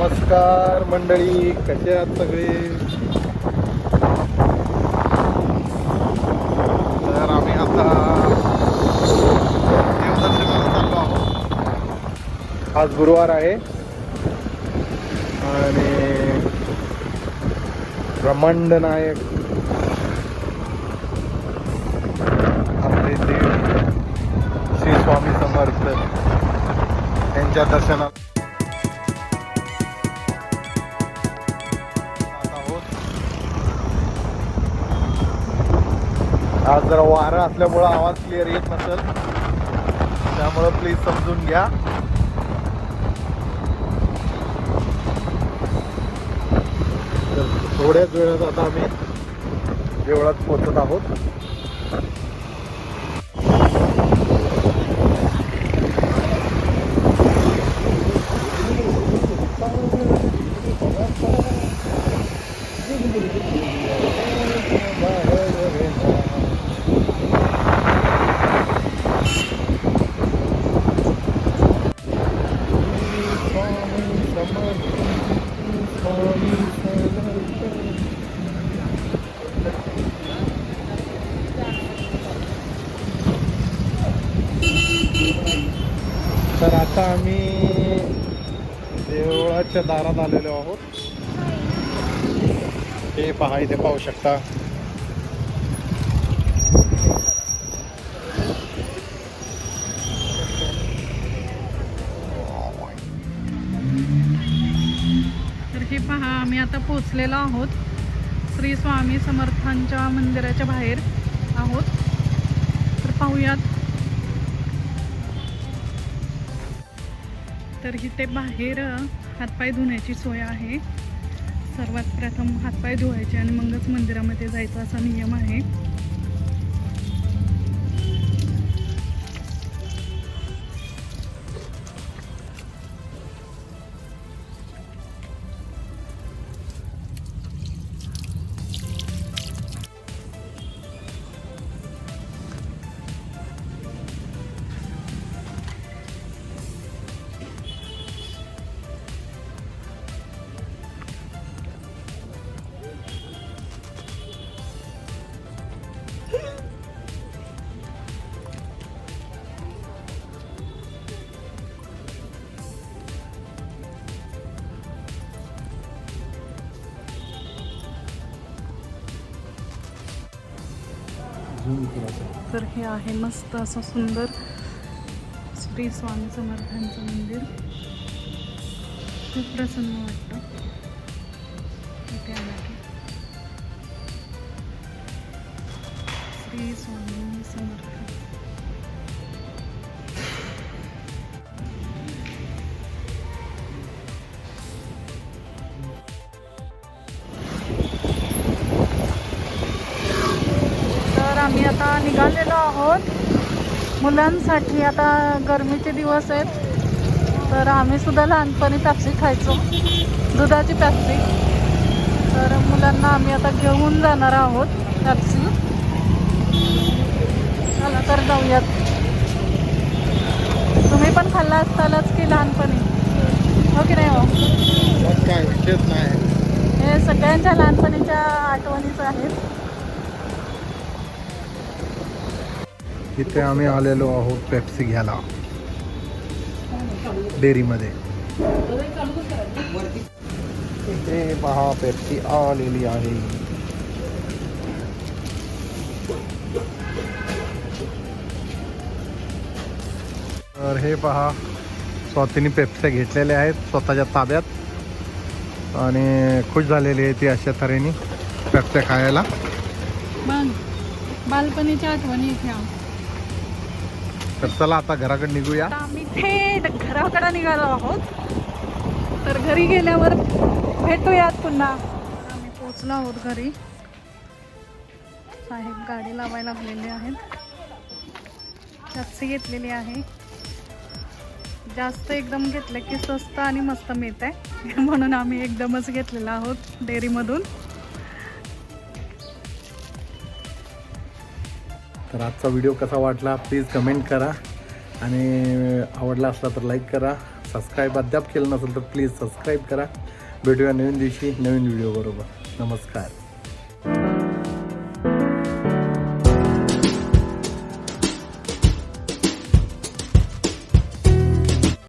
नमस्कार मंडळी कसे आहात सगळे? तर आम्ही आता देवदर्शनाला चाललो आहोत. आज गुरुवार आहे. आणि ब्रह्मांड नायक आपले देव श्री स्वामी समर्थ यांच्या दर्शनात आज जरा वारं असल्यामुळं आवाज क्लिअर येत नसेल. त्यामुळं प्लीज समजून घ्या. तर थोड्याच वेळात आता आम्ही देवळात पोहोचत आहोत. तर आता आम्ही देवळाच्या दारात आलेलो आहोत. हे पहा इथे पाहू शकता. हे पहा आम्ही आता पोचलेलो आहोत. श्री स्वामी समर्थांच्या मंदिराच्या बाहेर आहोत. तर पाहूयात. तर इथे बाहेर हातपाय धुण्याची सोय आहे. सर्वात प्रथम हातपाय धुवायचे आणि मगच मंदिरामध्ये जायचा असा नियम आहे. तर हे आहे मस्त असं सुंदर श्री स्वामी समर्थांचं मंदिर. खूप प्रसन्न वाटतं. इथे की. श्री स्वामी समर्थ. आता निघालेलो आहोत. मुलांसाठी आता गरमीचे दिवस आहेत. तर आम्ही सुद्धा लहानपणी पॅप्सी खायचो. दुधाची पॅप्सी. तर मुलांना आम्ही आता घेऊन जाणार आहोत पॅप्सी. चला तर जाऊयात. तुम्ही पण खाल्ला असतालच की लहानपणी? हो की नाही हो? काय विषयच नाही. हे सगळ्यांच्या लहानपणीच्या आठवणीच आहेत. इथे आम्ही आलेलो आहोत पेप्सी घ्यायला. डेअरीमध्ये. इथे पहा पेप्सी आलेली आहे. तर हे पहा स्वातीने पेप्स्या घेतलेल्या आहेत स्वतःच्या ताब्यात. आणि खुश झालेली आहे ती अशा तऱ्हेने पेप्स्या खायला. बालपणीच्या आठवणी इथे तर चला आता घराकडे निघूया. आम्ही थेट घराकडे निघालो आहोत. तर घरी गेल्यावर भेटूयात पुन्हा. आम्ही पोचलो आहोत घरी. साहेब गाडी लावायला लागलेले आहेत. टॅक्सी घेतलेली आहे. जास्त एकदम घेतलं की स्वस्त आणि मस्त मिळत आहे म्हणून आम्ही एकदमच घेतलेला आहोत डेअरीमधून. तर आजचा व्हिडिओ कसा वाटला प्लीज कमेंट करा. आणि आवडला असला तर लाईक करा. सबस्क्राईब अद्याप केलं नसेल तर प्लीज सबस्क्राईब करा. भेटूया नवीन दिवशी नवीन व्हिडिओ बरोबर. नमस्कार.